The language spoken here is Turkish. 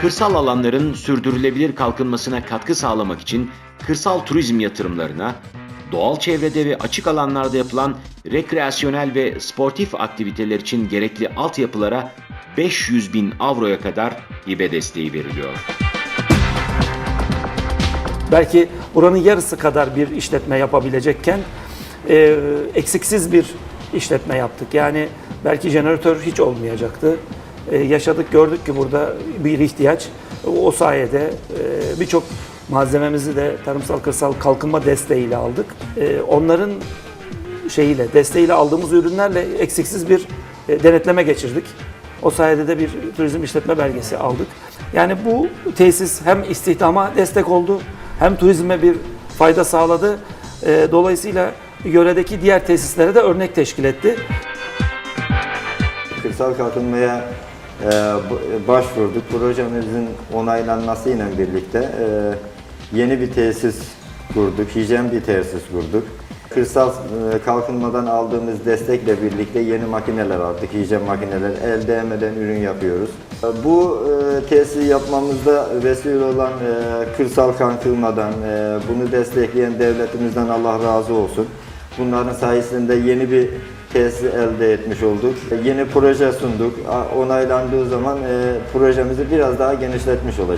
Kırsal alanların sürdürülebilir kalkınmasına katkı sağlamak için kırsal turizm yatırımlarına, doğal çevrede ve açık alanlarda yapılan rekreasyonel ve sportif aktiviteler için gerekli altyapılara 500 bin avroya kadar hibe desteği veriliyor. Belki buranın yarısı kadar bir işletme yapabilecekken e, eksiksiz bir işletme yaptık. Yani belki jeneratör hiç olmayacaktı. E, yaşadık gördük ki burada bir ihtiyaç. O sayede e, birçok malzememizi de tarımsal kırsal kalkınma desteğiyle aldık. E, onların şeyiyle, desteğiyle aldığımız ürünlerle eksiksiz bir denetleme geçirdik. O sayede de bir turizm işletme belgesi aldık. Yani bu tesis hem istihdama destek oldu, hem turizme bir fayda sağladı. Dolayısıyla yöredeki diğer tesislere de örnek teşkil etti. Kırsal kalkınmaya başvurduk. Projemizin onaylanmasıyla birlikte e, yeni bir tesis kurduk, hijyen bir tesis kurduk. Kırsal e, kalkınmadan aldığımız destekle birlikte yeni makineler aldık, hijyen makineler. El değmeden ürün yapıyoruz. E, Bu e, tesisi yapmamızda vesile olan e, kırsal kalkınmadan, e, bunu destekleyen devletimizden Allah razı olsun. Bunların sayesinde yeni bir tesis elde etmiş olduk. Yeni proje sunduk. Onaylandığı zaman e, projemizi biraz daha genişletmiş olacağız.